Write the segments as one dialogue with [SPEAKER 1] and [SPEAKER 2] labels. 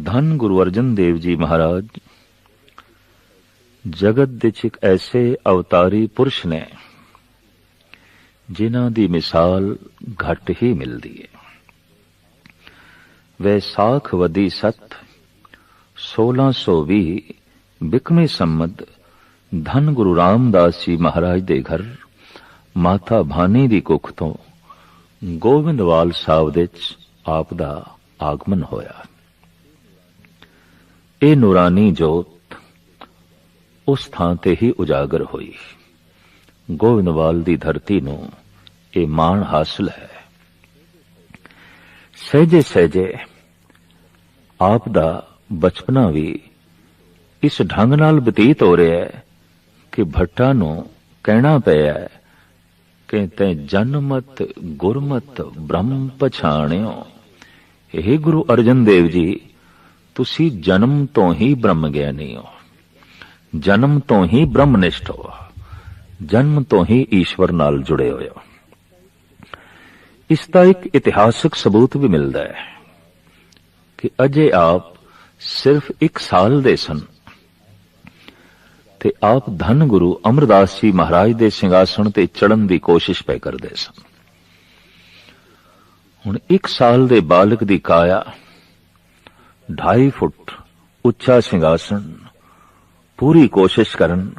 [SPEAKER 1] ਧੰਨ ਗੁਰੂ ਅਰਜਨ ਦੇਵ ਜੀ ਮਹਾਰਾਜ। ਜਗਤ ਦੇ ਚ ਐਸੇ ਅਵਤਾਰੀ ਪੁਰਸ਼ ਨੇ, ਜਿਨ੍ਹਾਂ ਦੀ ਮਿਸਾਲ ਘੱਟ ਹੀ ਮਿਲਦੀ ਹੈ ਵੈਸਾਖ ਵਦੀ ਸਤ 1620 ਬਿਕਮੇ ਸੰਮਤ, ਧੰਨ ਗੁਰੂ ਰਾਮਦਾਸ ਜੀ ਮਹਾਰਾਜ ਦੇ ਘਰ, ਮਾਤਾ ਭਾਨੀ ਦੀ ਕੁੱਖ ਤੋਂ ਗੋਬਿੰਦਵਾਲ ਸਾਹਿਬ ਦੇ ਚ ਆਪ ਦਾ ਆਗਮਨ ਹੋਇਆ। ਇਹ ਨੂਰਾਨੀ ਜੋਤ ਉਸ ਥਾਂ ਤੇ ਹੀ ਉਜਾਗਰ ਹੋਈ। ਗੋਵਿੰਦਵਾਲ ਦੀ ਧਰਤੀ ਨੂੰ ਇਹ ਮਾਣ ਹਾਸਲ ਹੈ। ਸਹਿਜੇ ਸਹਿਜੇ ਆਪ ਦਾ ਬਚਪਨਾ ਵੀ ਇਸ ਢੰਗ ਨਾਲ ਬਤੀਤ ਹੋ ਰਿਹਾ ਹੈ ਕਿ ਭੱਟਾ ਨੂੰ ਕਹਿਣਾ ਪਿਆ ਹੈ ਕਿ ਤੈ ਜਨਮਤ ਗੁਰਮਤ ਬ੍ਰਹਮ ਪਛਾਣਿਓ। ਇਹ ਗੁਰੂ ਅਰਜਨ ਦੇਵ ਜੀ ਤੁਸੀਂ ਜਨਮ ਤੋਂ ਹੀ ਬ੍ਰਹਮ ਗਿਆਨੀ ਹੋ। ਜਨਮ ਤੋਂ ਹੀ ਬ੍ਰਹਮਨਿਸ਼ਟ ਹੋ। ਜਨਮ ਤੋਂ ਹੀ ਈਸ਼ਵਰ ਨਾਲ ਜੁੜੇ ਹੋਏ ਹੋ। ਇਸ ਦਾ ਇੱਕ ਇਤਿਹਾਸਕ ਸਬੂਤ ਵੀ ਮਿਲਦਾ ਹੈ ਕਿ ਅਜੇ ਆਪ ਸਿਰਫ 1 ਸਾਲ ਦੇ ਸਨ ਤੇ ਆਪ ਧੰਨ ਗੁਰੂ ਅਮਰਦਾਸ ਜੀ ਮਹਾਰਾਜ ਦੇ ਸਿੰਘਾਸਣ ਤੇ ਚੜਨ ਦੀ ਕੋਸ਼ਿਸ਼ ਪੈ ਕਰਦੇ ਸਨ। ਹੁਣ 1 ਸਾਲ ਦੇ ਬਾਲਕ ਦੀ ਕਾਇਆ ਢਾਈ ਫੁੱਟ ਉੱਚਾ ਸਿੰਘਾਸਣ ਪੂਰੀ ਕੋਸ਼ਿਸ਼ ਕਰਨ,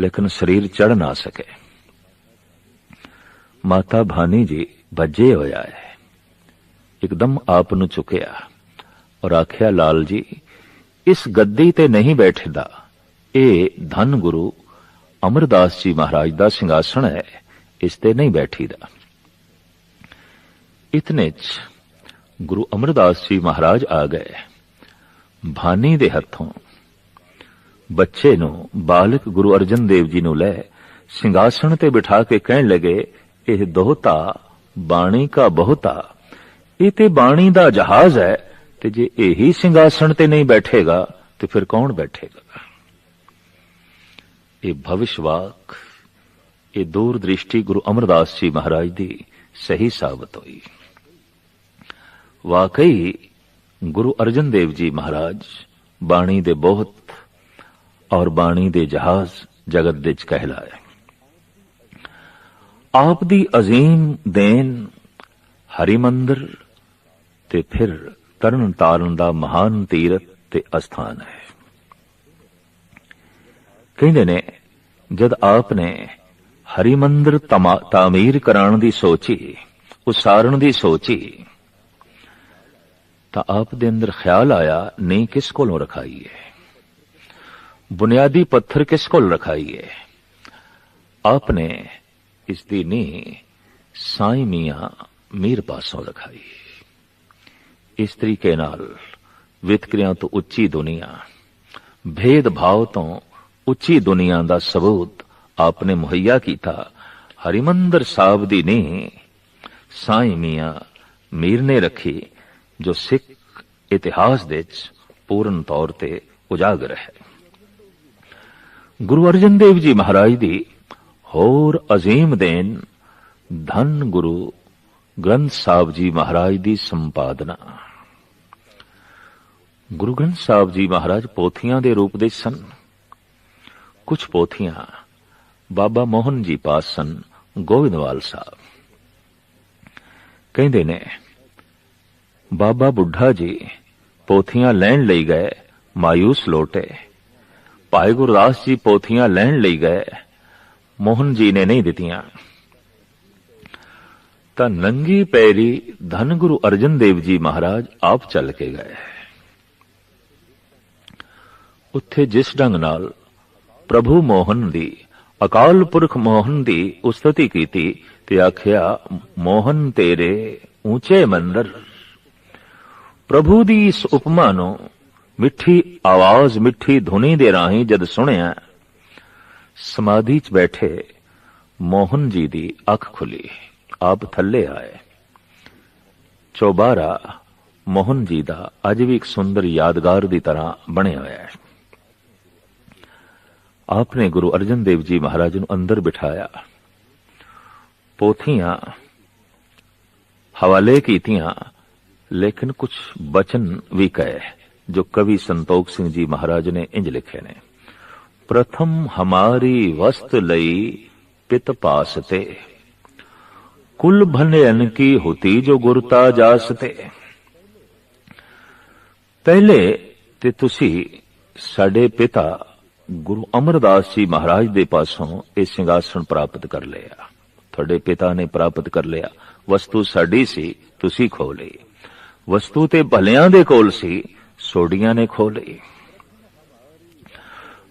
[SPEAKER 1] ਲੇਕਿਨ ਸਰੀਰ ਚੜ ਨਾ ਸਕੇ। ਮਾਤਾ ਭਾਨੀ ਜੀ ਵੱਜੇ ਹੋਇਆ ਹੈ। ਇੱਕਦਮ ਆਪ ਨੂੰ ਚੁੱਕਿਆ ਔਰ ਆਖਿਆ, ਲਾਲ ਜੀ, ਇਸ ਗੱਦੀ ਤੇ ਨਹੀਂ ਬੈਠਦਾ। ਇਹ ਧੰਨ ਗੁਰੂ ਅਮਰਦਾਸ ਜੀ ਮਹਾਰਾਜ ਦਾ ਸਿੰਘਾਸਣ ਹੈ। ਇਸ ਤੇ ਨਹੀਂ ਬੈਠੀਦਾ। ਇਤਨੇ ਚ ਗੁਰੂ ਅਮਰਦਾਸ ਜੀ ਮਹਾਰਾਜ ਆ ਗਏ। ਭਾਨੀ ਦੇ ਹੱਥੋਂ ਬੱਚੇ ਨੂੰ ਬਾਲਕ ਗੁਰੂ ਅਰਜਨ ਦੇਵ ਜੀ ਨੂੰ ਲੈ ਸਿੰਘਾਸਣ ਤੇ ਬਿਠਾ ਕੇ ਕਹਿਣ ਲੱਗੇ, ਇਹ ਦੋਹਤਾ ਬਾਣੀ ਕਾ ਬਹੁਤਾ। ਇਹ ਤੇ ਬਾਣੀ ਦਾ ਜਹਾਜ਼ ਹੈ ਤੇ ਜੇ ਇਹੀ ਸਿੰਘਾਸਣ ਤੇ ਨਹੀਂ ਬੈਠੇਗਾ ਤੇ ਫਿਰ ਕੌਣ ਬੈਠੇਗਾ? ਇਹ ਭਵਿਸ਼ਵਾਕ, ਇਹ ਦੂਰ ਦ੍ਰਿਸ਼ਟੀ ਗੁਰੂ ਅਮਰਦਾਸ ਜੀ ਮਹਾਰਾਜ ਦੀ ਸਹੀ ਸਾਬਤ ਹੋਈ। ਵਾਕਈ ਗੁਰੂ ਅਰਜਨ ਦੇਵ ਜੀ ਮਹਾਰਾਜ ਬਾਣੀ ਦੇ ਬਹੁਤ ਔਰ ਬਾਣੀ ਦੇ ਜਹਾਜ਼ ਜਗਤ ਦੇ ਚ ਕਹਿਲਾਏ। ਆਪ ਦੀ ਅਜ਼ੀਮ ਦੇਨ ਹਰੀ ਮੰਦਰ ਤੇ ਫਿਰ ਤਰਨ ਤਾਰਨ ਦਾ ਮਹਾਨ ਤੀਰਥ ਤੇ ਅਸਥਾਨ ਹੈ। ਕਹਿੰਦੇ ਨੇ, ਜਦ ਆਪ ਨੇ ਹਰੀ ਮੰਦਰ ਤਾਮੀਰ ਕਰਾਉਣ ਦੀ ਸੋਚੀ, ਉਸਾਰਨ ਦੀ ਸੋਚੀ ਤਾਂ ਆਪ ਦੇ ਅੰਦਰ ਖਿਆਲ ਆਇਆ ਨਹੀਂ ਕਿਸ ਕੋਲੋਂ ਰਖਾਈਏ ਬੁਨਿਆਦੀ ਪੱਥਰ ਕਿਸ ਕੋਲ ਰਖਾਈਏ ਆਪ ਨੇ ਇਸ ਦੀ ਨੀ ਸਾਈ ਮੀਆਂ ਮੀਰ ਪਾਸੋਂ ਰਖਾਈ ਇਸ ਤਰੀਕੇ ਨਾਲ ਵਿਤਕਰਿਆਂ ਤੋਂ ਉੱਚੀ ਦੁਨੀਆ ਭੇਦ ਭਾਵ ਤੋਂ ਉੱਚੀ ਦੁਨੀਆ ਦਾ ਸਬੂਤ ਆਪਨੇ ਮੁਹੱਈਆ ਕੀਤਾ ਹਰਿਮੰਦਰ ਸਾਹਿਬ ਦੀ ਨੀ ਸਾਈ ਮੀਆਂ ਮੀਰ ਨੇ ਰੱਖੀ ਜੋ ਸਿੱਖ ਇਤਿਹਾਸ ਦੇ ਵਿੱਚ ਪੂਰਨ ਤੌਰ ਤੇ ਉਜਾਗਰ ਹੈ। ਗੁਰੂ ਅਰਜਨ ਦੇਵ ਜੀ ਮਹਾਰਾਜ ਦੀ ਹੋਰ ਅਜ਼ੀਮ ਦੇਣ ਧੰਨ ਗੁਰੂ ਗ੍ਰੰਥ ਸਾਹਿਬ ਜੀ ਮਹਾਰਾਜ ਦੀ ਸੰਪਾਦਨਾ। ਗੁਰੂ ਗ੍ਰੰਥ ਸਾਹਿਬ ਜੀ ਮਹਾਰਾਜ ਪੋਥੀਆਂ ਦੇ ਰੂਪ ਦੇ ਸਨ। ਕੁਝ ਪੋਥੀਆਂ ਬਾਬਾ ਮੋਹਨ ਜੀ ਪਾਸ ਸਨ, ਗੋਬਿੰਦਵਾਲ ਸਾਹਿਬ। ਕਹਿੰਦੇ ਨੇ ਬਾਬਾ ਬੁੱਢਾ ਜੀ ਪੋਥੀਆਂ ਲੈਣ ਲਈ ਗਏ ਮਾਇੂਸ ਲੋਟੇ। ਭਾਈ ਗੁਰਦਾਸ ਜੀ ਪੋਥੀਆਂ ਲੈਣ ਲਈ ਗਏ, ਮੋਹਨ ਜੀ ਨੇ ਨਹੀਂ ਦਿੱਤੀਆਂ। ਤਾਂ ਨੰਗੀ ਪੈਰੀ ਧੰਨ ਗੁਰੂ ਅਰਜਨ ਦੇਵ ਜੀ ਮਹਾਰਾਜ ਆਪ ਚੱਲ ਕੇ ਗਏ। ਉੱਥੇ ਜਿਸ ਢੰਗ ਨਾਲ ਪ੍ਰਭੂ ਮੋਹਨ ਦੀ, ਅਕਾਲ ਪੁਰਖ ਮੋਹਨ ਦੀ ਉਸਤਤੀ ਕੀਤੀ ਤੇ ਆਖਿਆ, ਮੋਹਨ ਤੇਰੇ ਉੱਚੇ ਮੰਦਰ ਪ੍ਰਭੂ ਦੀ ਇਸ ਉਪਮਾ ਨੂੰ ਮਿੱਠੀ ਆਵਾਜ਼, ਮਿੱਠੀ ਧੁਨੀ ਦੇ ਰਾਹੀਂ ਜਦ ਸੁਣਿਆ, ਸਮਾਧੀ 'ਚ ਬੈਠੇ ਮੋਹਨ ਜੀ ਦੀ ਅੱਖ ਖੁੱਲੀ, ਆਪ ਥੱਲੇ ਆਏ। ਚੋਬਾਰਾ ਮੋਹਨ ਜੀ ਦਾ ਅੱਜ ਵੀ ਇੱਕ ਸੁੰਦਰ ਯਾਦਗਾਰ ਦੀ ਤਰ੍ਹਾਂ ਬਣਿਆ ਹੋਇਆ ਹੈ। ਆਪਨੇ ਗੁਰੂ ਅਰਜਨ ਦੇਵ ਜੀ ਮਹਾਰਾਜ ਨੂੰ ਅੰਦਰ ਬਿਠਾਇਆ। ਪੋਥੀਆਂ ਹਵਾਲੇ ਕੀਤੀਆਂ ਲੇਕਿਨ ਕੁਝ ਬਚਨ ਵੀ ਕਹੇ, ਜੋ ਕਵੀ ਸੰਤੋਖ ਸਿੰਘ ਜੀ ਮਹਾਰਾਜ ਨੇ ਇੰਜ ਲਿਖੇ ਨੇ। ਪ੍ਰਥਮ ਹਮਾਰੀ ਵਸਤ ਲਈ ਪਿਤ ਪਾਸਤੇ। ਕੁਲ ਭਨਯਨ ਕੀ ਹੋਤੀ ਜੋ ਗੁਰਤਾ ਜਾਸਤੇ। ਪਹਿਲੇ ਤੇ ਤੁਸੀਂ ਸਾਡੇ ਪਿਤਾ ਗੁਰੂ ਅਮਰਦਾਸ ਜੀ ਮਹਾਰਾਜ ਦੇ ਪਾਸੋਂ ਇਹ ਸਿੰਘਾਸਣ ਪ੍ਰਾਪਤ ਕਰ ਲਿਆ। ਤੁਹਾਡੇ ਪਿਤਾ ਨੇ ਪ੍ਰਾਪਤ ਕਰ ਲਿਆ। ਵਸਤੂ ਸਾਡੀ ਸੀ, ਤੁਸੀਂ ਖੋ ਲਈ। ਵਸਤੂ ਤੇ ਭਲਿਆਂ ਦੇ ਕੋਲ ਸੀ ਸੋਡੀਆਂ ਨੇ ਖੋ ਲਈ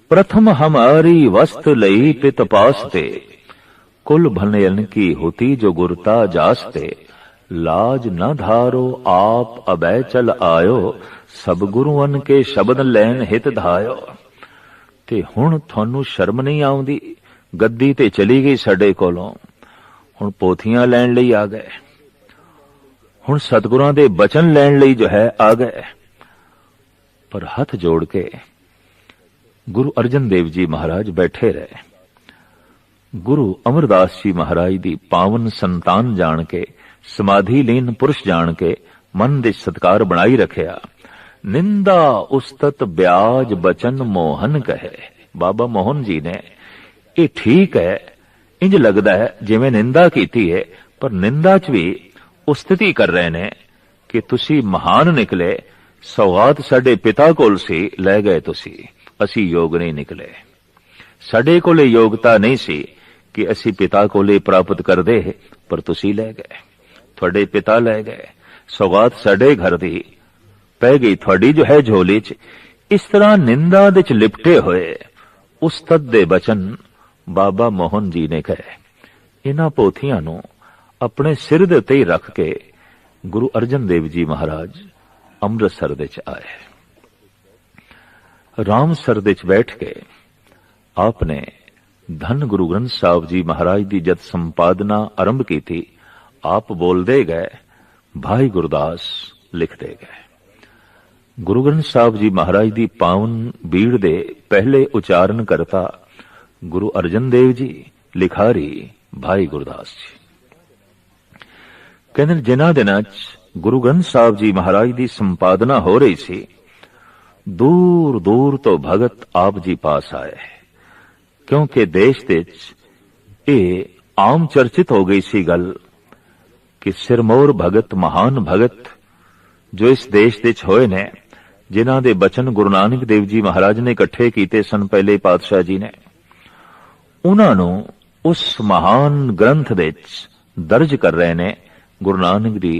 [SPEAKER 1] ਪ੍ਰਥਮ ਹਮਾਰੀ ਵਸਤ ਲਈ ਪਿਤ ਪਾਸਤੇ, ਕੁਲ ਭਨਯਨ ਕੀ ਹੋਤੀ ਜੋ ਗੁਰਤਾ ਜਾਸਤੇ, ਲਾਜ ਨ ਧਾਰੋ, ਆਪ ਅਬੈ ਚਲ ਆਇਓ, ਸਭ ਗੁਰੂਆਂ ਕੇ ਸ਼ਬਦ ਲੈਣ ਹਿਤ ਧਾਇਓ। ਤੇ ਹੁਣ ਤੁਹਾਨੂੰ ਸ਼ਰਮ ਨਹੀਂ ਆਉਂਦੀ, ਗੱਦੀ ਤੇ ਚਲੀ ਗਈ ਸਾਡੇ ਕੋਲੋਂ, ਹੁਣ ਪੋਥੀਆਂ ਲੈਣ ਲਈ ਆ ਗਏ। ਹੁਣ ਸਤਿਗੁਰਾਂ ਦੇ ਬਚਨ ਲੈਣ ਲਈ ਜੋ ਹੈ, ਆ ਗਏ। ਪਰ ਹੱਥ ਜੋੜ ਕੇ ਗੁਰੂ ਅਰਜਨ ਦੇਵ ਜੀ ਮਹਾਰਾਜ ਬੈਠੇ ਰਹੇ। ਗੁਰੂ ਅਮਰਦਾਸ ਜੀ ਮਹਾਰਾਜ ਦੀ ਪਾਵਨ ਸੰਤਾਨ ਜਾਣ ਕੇ ਸਮਾਧੀ ਲੀਨ ਪੁਰਸ਼ ਜਾਣ ਕੇ ਮਨ ਦੇ ਸਤਕਾਰ ਬਣਾਈ ਰੱਖਿਆ। ਨਿੰਦਾ ਉਸਤਤ ਬਿਆਜ ਬਚਨ ਮੋਹਨ ਕਹੇ। ਬਾਬਾ ਮੋਹਨ ਜੀ ਨੇ, ਇਹ ਠੀਕ ਹੈ, ਇੰਜ ਲੱਗਦਾ ਹੈ, ਜਿਵੇਂ ਨਿੰਦਾ ਕੀਤੀ ਹੈ, ਪਰ ਨਿੰਦਾ 'ਚ ਵੀ ਉਸਤਤੀ ਕਰ ਰਹੇ ਨੇ ਕਿ ਤੁਸੀਂ ਮਹਾਨ ਨਿਕਲੇ, ਸੌਗਾਤ ਸਾਡੇ ਪਿਤਾ ਕੋਲ ਸੀ, ਲੈ ਗਏ ਤੁਸੀਂ। ਅਸੀਂ ਯੋਗ ਨਹੀਂ ਨਿਕਲੇ। ਸਾਡੇ ਕੋਲੇ ਯੋਗਤਾ ਨਹੀਂ ਸੀ ਕਿ ਅਸੀਂ ਪਿਤਾ ਕੋਲੇ ਪ੍ਰਾਪਤ ਕਰਦੇ, ਪਰ ਤੁਸੀਂ ਲੈ ਗਏ। ਤੁਹਾਡੇ ਪਿਤਾ ਲੈ ਗਏ। ਸੌਗਾਤ ਸਾਡੇ ਘਰ ਦੀ ਪੈ ਗਈ ਤੁਹਾਡੀ ਜੋ ਹੈ ਝੋਲੀ 'ਚ। ਇਸ ਤਰ੍ਹਾਂ ਨਿੰਦਾ ਦੇ 'ਚ ਲਿਪਟੇ ਹੋਏ, ਉਸਤਤ ਦੇ ਬਚਨ ਬਾਬਾ ਮੋਹਨ ਜੀ ਨੇ ਕਹੇ। ਇਹਨਾਂ ਪੋਥੀਆਂ ਨੂੰ ਆਪਣੇ ਸਿਰ ਦੇ ਉੱਤੇ ਹੀ ਰੱਖ ਕੇ ਗੁਰੂ ਅਰਜਨ ਦੇਵ ਜੀ ਮਹਾਰਾਜ ਅੰਮ੍ਰਿਤਸਰ ਦੇ 'ਚ ਆਏ। ਰਾਮਸਰ ਦੇ 'ਚ ਬੈਠ ਕੇ ਆਪ ਨੇ ਧੰਨ ਗੁਰੂ ਗ੍ਰੰਥ ਸਾਹਿਬ ਜੀ ਮਹਾਰਾਜ ਦੀ ਜਦ ਸੰਪਾਦਨਾ ਆਰੰਭ ਕੀਤੀ, ਆਪ ਬੋਲਦੇ ਗਏ, ਭਾਈ ਗੁਰਦਾਸ ਲਿਖਦੇ ਗਏ। ਗੁਰੂ ਗ੍ਰੰਥ ਸਾਹਿਬ ਜੀ ਮਹਾਰਾਜ ਦੀ ਪਾਵਨ ਬੀੜ ਦੇ ਪਹਿਲੇ ਉਚਾਰਨ ਕਰਤਾ ਗੁਰੂ ਅਰਜਨ ਦੇਵ ਜੀ, ਲਿਖਾਰੀ ਭਾਈ ਗੁਰਦਾਸ ਜੀ। ਕਹਿੰਦੇ ਜਿਨ੍ਹਾਂ ਦਿਨਾਂ 'ਚ ਗੁਰੂ ਗ੍ਰੰਥ ਸਾਹਿਬ ਜੀ ਮਹਾਰਾਜ ਦੀ ਸੰਪਾਦਨਾ ਹੋ ਰਹੀ ਸੀ, ਦੂਰ ਦੂਰ ਤੋਂ ਭਗਤ ਆਪ ਜੀ ਪਾਸ ਆਏ। ਕਿਉਂਕਿ ਦੇਸ਼ ਦੇ ਵਿੱਚ ਇਹ ਆਮ ਚਰਚਿਤ ਹੋ ਗਈ ਸੀ ਗੱਲ ਕਿ ਸਿਰਮੌਰ ਭਗਤ, ਮਹਾਨ ਭਗਤ ਜੋ ਇਸ ਦੇਸ਼ ਦੇ ਵਿੱਚ ਹੋਏ ਨੇ, ਜਿਨ੍ਹਾਂ ਦੇ ਬਚਨ ਗੁਰੂ ਨਾਨਕ ਦੇਵ ਜੀ ਮਹਾਰਾਜ ਨੇ ਇਕੱਠੇ ਕੀਤੇ ਸਨ ਪਹਿਲੇ ਪਾਤਸ਼ਾਹ ਜੀ ਨੇ, ਉਹਨਾਂ ਨੂੰ ਉਸ ਮਹਾਨ ਗ੍ਰੰਥ ਦੇ ਵਿੱਚ ਦਰਜ ਕਰ ਰਹੇ ਨੇ ਗੁਰੂ ਨਾਨਕ ਦੀ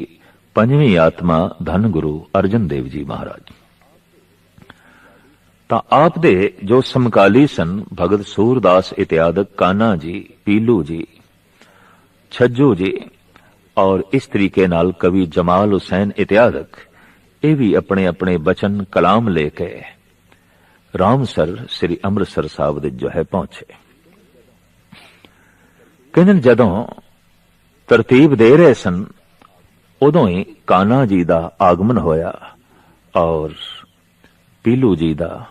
[SPEAKER 1] ਪੰਜਵੀਂ ਆਤਮਾ ਧੰਨ ਗੁਰੂ ਅਰਜਨ ਦੇਵ ਜੀ ਮਹਾਰਾਜ। ਤਾਂ ਆਪ ਦੇ ਜੋ ਸਮਕਾਲੀ ਸਨ, ਭਗਤ ਸੂਰਦਾਸ ਇਤਿਆਦਕ ਕਾਨਾ ਜੀ, ਪੀਲੂ ਜੀ, ਛੱਜੂ ਜੀ ਔਰ ਇਸ ਤਰੀਕੇ ਨਾਲ ਕਵੀ ਜਮਾਲ ਹੁਸੈਨ ਇਤਿਆਦਕ, ਇਹ ਵੀ ਆਪਣੇ ਆਪਣੇ ਬਚਨ ਕਲਾਮ ਲੈ ਕੇ ਰਾਮਸਰ, ਸ੍ਰੀ ਅੰਮ੍ਰਿਤਸਰ ਸਾਹਿਬ ਦੇ ਜੋ ਹੈ ਪਹੁੰਚੇ। ਕਹਿੰਦੇ ਜਦੋਂ ਤਰਤੀਬ ਦੇ ਰਹੇ ਸਨ। ਉਦੋਂ ਹੀ ਕਾਨਾ ਜੀ ਦਾ ਆਗਮਨ ਹੋਇਆ ਔਰ ਪੀਲੂ ਜੀ ਦਾ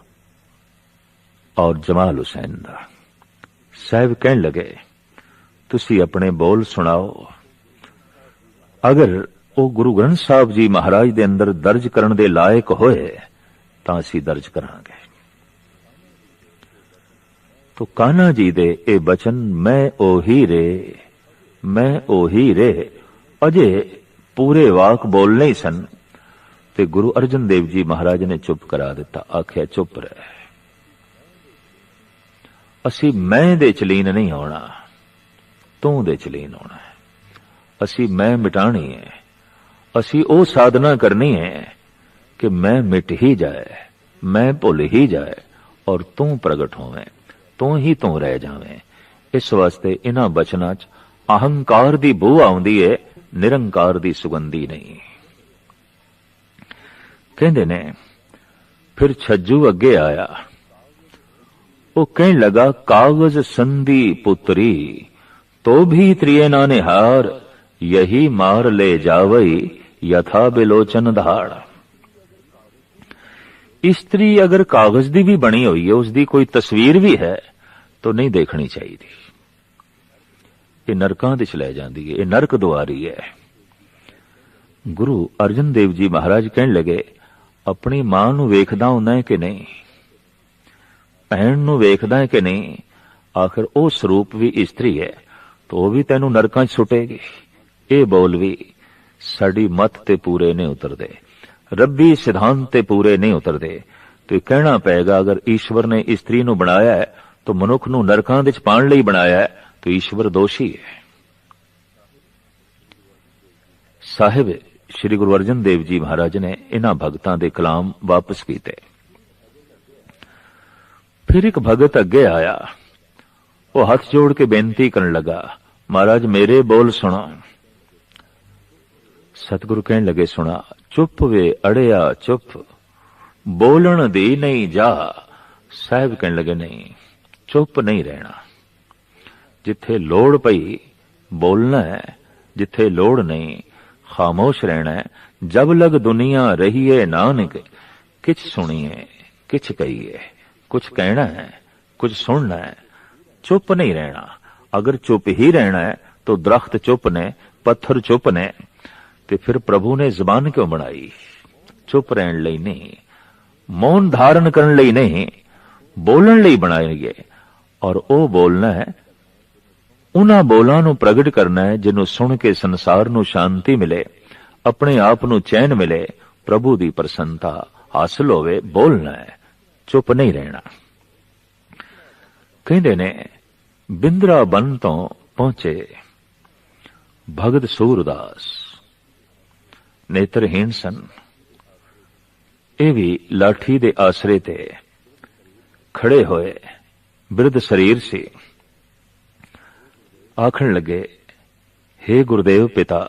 [SPEAKER 1] ਔਰ ਜਮਾਲ ਹੁਸੈਨ ਦਾ। ਸਾਹਿਬ ਕਹਿਣ ਲਗੇ, ਤੁਸੀਂ ਆਪਣੇ ਬੋਲ ਸੁਣਾਓ। ਅਗਰ ਉਹ ਗੁਰੂ ਗ੍ਰੰਥ ਸਾਹਿਬ ਜੀ ਮਹਾਰਾਜ ਦੇ ਅੰਦਰ ਦਰਜ ਕਰਨ ਦੇ ਲਾਇਕ ਹੋਏ, ਤਾਂ ਅਸੀਂ ਦਰਜ ਕਰਾਂਗੇ। ਤੋ ਕਾਨਾ ਜੀ ਦੇ ਇਹ ਬਚਨ, ਮੈਂ ਉਹੀ ਰੇ ਮੈਂ ਉਹੀ ਰੇ ਅਜੇ ਪੂਰੇ ਵਾਕ ਬੋਲਨੇ ਹੀ ਸਨ। ਤੇ ਗੁਰੂ ਅਰਜਨ ਦੇਵ ਜੀ ਮਹਾਰਾਜ ਨੇ ਚੁੱਪ ਕਰਾ ਦਿੱਤਾ। ਆਖਿਆ, ਚੁੱਪ ਰਹਿ। ਅਸੀਂ ਮੈਂ ਦੇ ਚਲੀਨ ਨਹੀਂ ਹੋਣਾ ਤੂੰ ਦੇ ਚਲੀਨ ਹੋਣਾ ਅਸੀਂ ਮੈਂ ਮਿਟਾਣੀ ਹੈ। ਅਸੀਂ ਉਹ ਸਾਧਨਾ ਕਰਨੀ ਹੈ ਕਿ ਮੈਂ ਮਿਟ ਹੀ ਜਾਏ, ਮੈਂ ਭੁੱਲ ਹੀ ਜਾਏ ਔਰ ਤੂੰ ਪ੍ਰਗਟ ਹੋਵੇਂ। ਤੂੰ ਹੀ ਤੂੰ ਰਹਿ ਜਾਵੇਂ। ਇਸ ਵਾਸਤੇ ਇਹਨਾਂ ਬਚਨਾਂ 'ਚ ਅਹੰਕਾਰ ਦੀ ਬੂ ਆਉਂਦੀ ਹੈ ਨਿਰੰਕਾਰ ਦੀ ਸੁਗੰਧੀ ਨਹੀਂ। ਕਹਿੰਦੇ ਨੇ, ਫਿਰ ਛੱਜੂ ਅੱਗੇ ਆਇਆ। ਉਹ ਕਹਿਣ ਲਗਾ, ਕਾਗਜ਼ ਸੰਧੀ ਪੁੱਤਰੀ, ਤੋ ਵੀ ਤ੍ਰਿਏ ਨਾ ਨਿਹਾਰ ਯਹੀ ਮਾਰ ਲੈ ਜਾਵਈ, ਯਥਾ ਬਿਲੋਚਨ ਧਾੜ। ਇਸਤਰੀ ਅਗਰ ਕਾਗਜ਼ ਦੀ ਵੀ ਬਣੀ ਹੋਈ ਹੈ ਉਸ ਦੀ ਕੋਈ ਤਸਵੀਰ ਵੀ ਹੈ, ਤਾਂ ਨਹੀਂ ਦੇਖਣੀ ਚਾਹੀਦੀ। ਇਹ ਨਰਕਾਂ ਦੇ ਚ ਲੈ ਜਾਂਦੀ ਹੈ ਇਹ ਨਰਕ ਦੁਆਰੀ ਹੈ ਗੁਰੂ ਅਰਜਨ ਦੇਵ ਜੀ ਮਹਾਰਾਜ ਕਹਿਣ ਲੱਗੇ, ਆਪਣੀ ਮਾਂ ਨੂੰ ਵੇਖਦਾ ਹੁੰਦਾ ਹੈ ਕਿ ਨਹੀਂ? ਭੈਣ ਨੂੰ ਵੇਖਦਾ ਹੈ ਕਿ ਨਹੀਂ? ਆਖਰ ਉਹ ਸਰੂਪ ਵੀ ਇਸਤਰੀ ਹੈ, ਤਾਂ ਉਹ ਵੀ ਤੈਨੂੰ ਨਰਕਾਂ 'ਚ ਸੁੱਟੇਗੀ। ਇਹ ਬੋਲ ਵੀ, ਸਾਡੀ ਮਤ ਤੇ ਪੂਰੇ ਨਹੀਂ ਉਤਰਦੇ। ਰੱਬੀ ਸਿਧਾਂਤ ਤੇ ਪੂਰੇ ਨਹੀਂ ਉਤਰਦੇ। ਤੇ ਕਹਿਣਾ ਪਏਗਾ, ਅਗਰ ਈਸ਼ਵਰ ਨੇ ਇਸਤਰੀ ਨੂੰ ਬਣਾਇਆ ਹੈ, ਤਾਂ ਮਨੁੱਖ ਨੂੰ ਨਰਕਾਂ ਦੇ ਵਿੱਚ ਪਾਣ ਲਈ ਬਣਾਇਆ ਹੈ ਤਾਂ ਈਸ਼ਵਰ ਦੋਸ਼ੀ ਹੈ ਸਾਹਿਬ ਸ੍ਰੀ ਗੁਰੂ ਅਰਜਨ ਦੇਵ ਜੀ ਮਹਾਰਾਜ ਨੇ ਇਹਨਾਂ ਭਗਤਾਂ ਦੇ ਕਲਾਮ ਵਾਪਸ ਕੀਤੇ ਫਿਰ ਇੱਕ ਭਗਤ ਅੱਗੇ ਆਇਆ ਉਹ ਹੱਥ ਜੋੜ ਕੇ ਬੇਨਤੀ ਕਰਨ ਲੱਗਾ ਮਹਾਰਾਜ ਮੇਰੇ ਬੋਲ ਸੁਣੋ ਸਤਿਗੁਰੂ ਕਹਿਣ ਲੱਗੇ ਸੁਣਾ ਚੁੱਪ ਵੇ ਅੜਿਆ ਚੁੱਪ ਬੋਲਣ ਦੀ ਨਹੀਂ ਜਾ ਸਾਹਿਬ ਕਹਿਣ ਲੱਗੇ ਨਹੀਂ ਚੁੱਪ ਨਹੀਂ ਰਹਿਣਾ ਜਿੱਥੇ ਲੋੜ ਪਈ ਬੋਲਣਾ ਹੈ ਜਿੱਥੇ ਲੋੜ ਨਹੀਂ ਖਾਮੋਸ਼ ਰਹਿਣਾ ਹੈ ਜਬ ਲਗ ਦੁਨੀਆ ਰਹੀਏ ਨਾਨਕ ਕਿਛ ਸੁਣੀਏ ਕਿਛ ਕਹੀਏ ਕੁਝ ਕਹਿਣਾ ਹੈ ਕੁਝ ਸੁਣਨਾ ਹੈ ਚੁੱਪ ਨਹੀਂ ਰਹਿਣਾ ਅਗਰ ਚੁੱਪ ਹੀ ਰਹਿਣਾ ਹੈ ਤਾਂ ਦਰਖਤ ਚੁੱਪ ਨੇ ਪੱਥਰ ਚੁੱਪ ਨੇ ਤੇ ਫਿਰ ਪ੍ਰਭੂ ਨੇ ਜ਼ਬਾਨ ਕਿਉਂ ਬਣਾਈ ਚੁੱਪ ਰਹਿਣ ਲਈ ਨਹੀਂ ਮੌਨ ਧਾਰਨ ਕਰਨ ਲਈ ਨਹੀਂ ਬੋਲਣ ਲਈ ਬਣਾਏ ਗਏ ਔਰ ਉਹ ਬੋਲਣਾ ਹੈ ਉਹਨਾਂ ਬੋਲਾਂ ਨੂੰ ਪ੍ਰਗਟ ਕਰਨਾ ਹੈ, ਜਿਹਨੂੰ ਸੁਣ ਕੇ ਸੰਸਾਰ ਨੂੰ ਸ਼ਾਂਤੀ ਮਿਲੇ, ਆਪਣੇ ਆਪ ਨੂੰ ਚੈਨ ਮਿਲੇ, ਪ੍ਰਭੂ ਦੀ ਪ੍ਰਸੰਨਤਾ ਹਾਸਲ ਹੋਵੇ, ਬੋਲਣਾ ਹੈ, ਚੁੱਪ ਨਹੀਂ ਰਹਿਣਾ। ਕਹਿੰਦੇ ਨੇ, ਬਿੰਦਰਾ ਬਨ ਤੋਂ ਪਹੁੰਚੇ, ਭਗਤ ਸੂਰਦਾਸ, ਨੇਤਰਹੀਣ ਸਨ। ਇਹ ਵੀ ਲਾਠੀ ਦੇ ਆਸਰੇ ਤੇ ਖੜੇ ਹੋਏ, ਬਿਰਧ ਸਰੀਰ ਸੀ। ਆਖਣ ਲੱਗੇ हे ਗੁਰਦੇਵ ਪਿਤਾ,